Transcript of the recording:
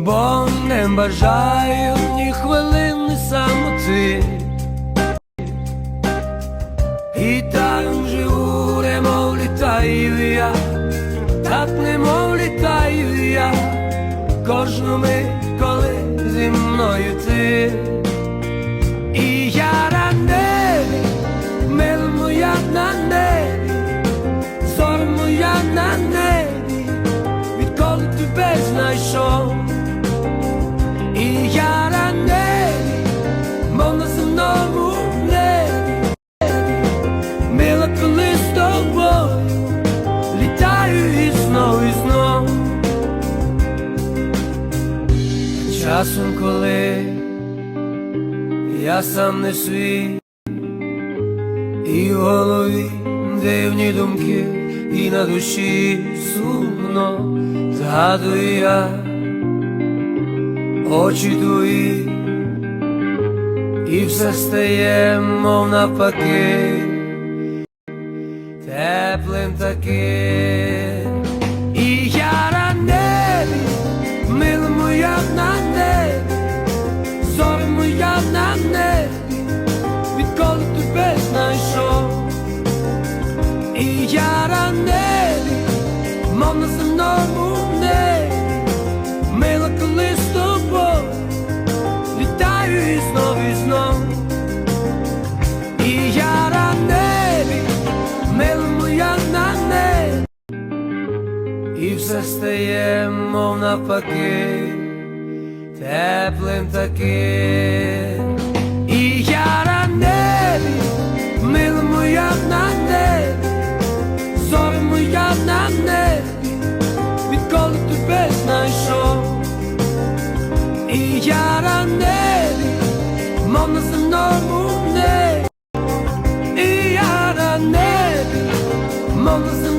бо не бажаю ні хвилини самоти. І так живу, немов літаю я, так немов літаю я, кожну мить, коли зі мною ти. І я на небі, мила моя на небі, зоря моя на небі, відколи тебе знайшов. Часом, коли я сам не свій, і в голові дивні думки, і на душі сумно згадую я очі твої, і все стає, мов навпаки, теплим таким. Все стає, мов навпаки, теплим таким. І я на небі, мила моя на небі, зоря моя на небі, відколи тебе знайшов. І я на небі, мов на земному небі, і я на небі, мов на земному